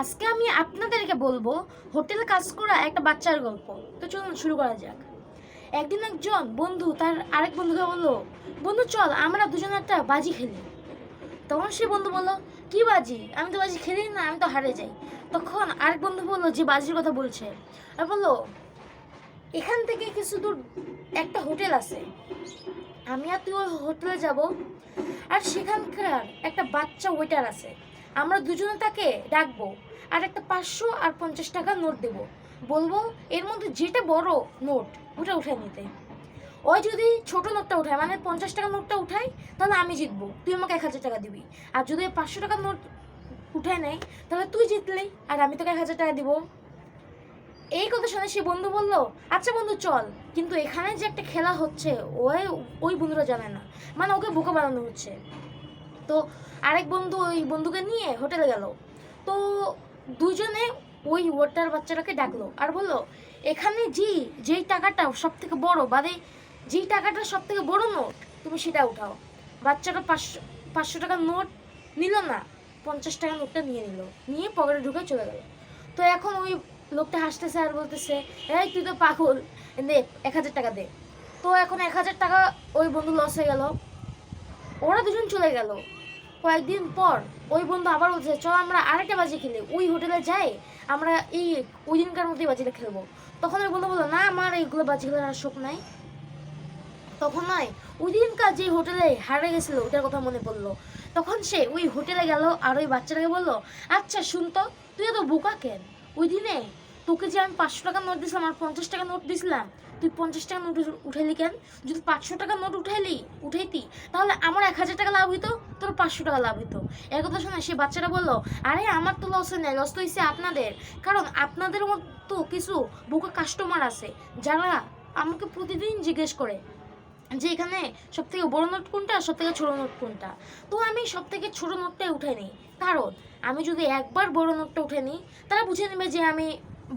আজকে আমি আপনাদেরকে বলব, হোটেলে কাজ করা একটা বাচ্চার গল্প। তো চলুন শুরু করা যাক। একদিন একজন বন্ধু, তার আরেক বন্ধুকে বলল, বন্ধু, চল, আমরা দুজন একটা বাজি খেলি। তখন সে বন্ধু বলল, কি বাজি? আমি তো বাজি খেলি না, আমি তো হারে যাই। তখন আরেক বন্ধু বলল, যে বাজির কথা বলছে। আর বলল, এখান থেকে কিছু দূর একটা হোটেল আছে। আমি আর তুই ওই হোটেলে যাব, আর সেখানকার একটা বাচ্চা ওয়েটার আছে। আমরা দুজনে তাকে ডাকবো, আর একটা পাঁচশো আর পঞ্চাশ টাকা নোট দেবো। বলব, এর মধ্যে যেটা বড় নোট, ওটা উঠায় নিতে। ওই যদি ছোট নোটটা উঠায় মানে পঞ্চাশ টাকা নোটটা উঠায়, তাহলে আমি জিতবো। তুই আমাকে এক হাজার টাকা দিবি। আর যদি পাঁচশো টাকার নোট উঠায় নেয়, তাহলে তুই জিতলি, আর আমি তোকে এক হাজার টাকা দিব। এই কথা শুনে সে বন্ধু বলল আচ্ছা বন্ধু, চল। কিন্তু এখানে যে একটা খেলা হচ্ছে, ওই ওই বন্ধুরা জানে না। মানে ওকে বোকা বানানো হচ্ছে। তো আরেক বন্ধু ওই বন্ধুকে নিয়ে হোটেলে গেল। তো দুজনে ওই ওয়াটার বাচ্চাটাকে ডাকলো আর বলল, এখানে জি, যেই টাকাটা সব থেকে বড় মানে যেই টাকাটা সব থেকে বড় নোট, তুমি সেটা উঠাও। বাচ্চাটা পাঁচশো পাঁচশো টাকার নোট নিল না, পঞ্চাশ টাকার নোটটা নিয়ে নিল, নিয়ে পকেটে ঢুকে চলে গেল। তো এখন ওই লোকটা হাসতেছে আর বলতেছে, এই তুই তো পাগল, দে, এক হাজার টাকা দে। তো এখন এক হাজার টাকা ওই বন্ধু লস হয়ে গেল। ওরা দুজন চলে গেল। কয়েকদিন পর ওই বন্ধু আবার বলছে, চল আমরা আরেকটা বাজি খেলি। ওই হোটেলে যাই, আমরা এই ওই দিনকার মধ্যেই বাজিটা খেলব। তখন ওই বন্ধু বলল, না, আমার এইগুলো বাজি খেলার আর শোক নাই। তখন নয় ওই দিনকার যে হোটেলে হারে গেছিল ওটার কথা মনে পড়ল। তখন সে ওই হোটেলে গেল আর ওই বাচ্চাটাকে বলল আচ্ছা শুনতো তুই এত বোকা কেন? ওই দিনে তোকে যে আমি পাঁচশো টাকার নোট দিয়েছিলাম আর পঞ্চাশ টাকা নোট দিয়েছিলাম তুই পঞ্চাশ টাকা নোট উঠাইলি কেন? যদি পাঁচশো টাকা নোট উঠাইলি, উঠাইতি, তাহলে আমার এক হাজার টাকা লাভ হইতো, তোর পাঁচশো টাকা লাভ হইতো। এর কথা শুনে সে বাচ্চাটা বলল, আরে, আমার তো লস নেই লস তো হয়েছে আপনাদের। কারণ আপনাদের মতো কিছু বোকা কাস্টমার আছে, যারা আমাকে প্রতিদিন জিজ্ঞেস করে যে এখানে সব থেকে বড়ো নোট কোনটা সব থেকে ছোট নোট কোনটা। তো আমি সব থেকে ছোট নোটটাই উঠে নিই কারণ আমি যদি একবার বড় নোটটা উঠে নিই তারা বুঝে নেবে যে আমি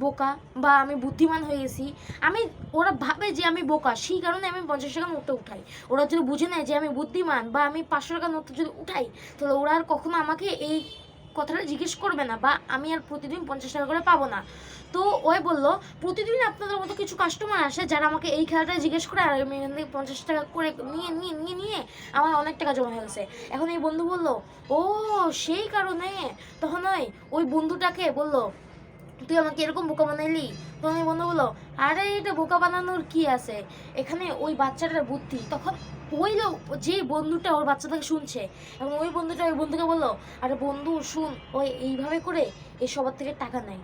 বোকা বা আমি বুদ্ধিমান হয়ে গেছি, আমি, ওরা ভাবে যে আমি বোকা, সেই কারণে আমি পঞ্চাশ টাকা নোটটা উঠাই। ওরা যদি বুঝে নেয় যে আমি বুদ্ধিমান বা আমি পাঁচশো টাকা নোটটা যদি উঠাই, তাহলে ওরা আর কখনো আমাকে এই কথাটা জিজ্ঞেস করবে না বা আমি আর প্রতিদিন পঞ্চাশ টাকা করে পাবো না। তো ওই বলল, প্রতিদিন আপনাদের মতো কিছু কাস্টমার আসে যারা আমাকে এই খেলাটা জিজ্ঞেস করে, আর আমি এখান থেকে পঞ্চাশ টাকা করে নিয়ে নিয়ে নিয়ে নিয়ে আমার অনেক টাকা জমা হয়ে গেছে। এখন এই বন্ধু বলল, ও, সেই কারণে? তখন ওই ওই বন্ধুটাকে বলল তুই আমাকে এরকম বোকা বানাইলি? তখন এই বন্ধু বলল আরে এটা বোকা বানানোর কি আছে? এখানে ওই বাচ্চাটার বুদ্ধি। তখন ওই যে বন্ধুটা ওর বাচ্চাটাকে শুনছে, এবং ওই বন্ধুটা ওই বন্ধুকে বলল, আরে বন্ধু, শুন ওই এইভাবে করে এই সবার থেকে টাকা নেয়।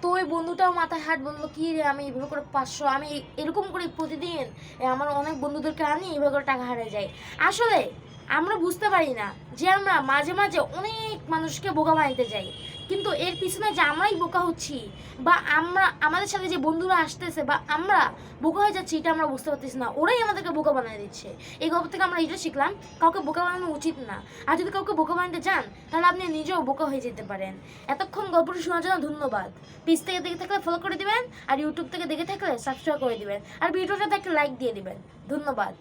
তো ওই বন্ধুটাও মাথায় হাত বলল, কি রে, আমি এইভাবে করে পাঁচশো, আমি এরকম করে প্রতিদিন আমার অনেক বন্ধুদেরকে আনি, এইভাবে করে টাকা হারিয়ে যায়। আসলে আমরা বুঝতে পারি না যে আমরা মাঝে মাঝে অনেক মানুষকে বোকা বানাইতে যাই। কিন্তু এর পিছনে যে আমরাই বোকা হচ্ছি বা আমরা, আমাদের সাথে যে বন্ধুরা আসতেছে বা আমরা বোকা হয়ে যাচ্ছি, এটা আমরা বুঝতে পারতেছি না। ওরাই আমাদেরকে বোকা বানিয়ে দিচ্ছে। এই গল্প থেকে আমরা এটা শিখলাম, কাউকে বোকা বানানো উচিত না। আর যদি কাউকে বোকা বানাতে চান, তাহলে আপনি নিজেও বোকা হয়ে যেতে পারেন। এতক্ষণ গল্পটি শোনার জন্য ধন্যবাদ। পেজ থেকে দেখে থাকলে ফলো করে দিবেন, আর ইউটিউব থেকে দেখে থাকলে সাবস্ক্রাইব করে দিবেন। আর ভিডিওটাতে একটা লাইক দিয়ে দিবেন। ধন্যবাদ।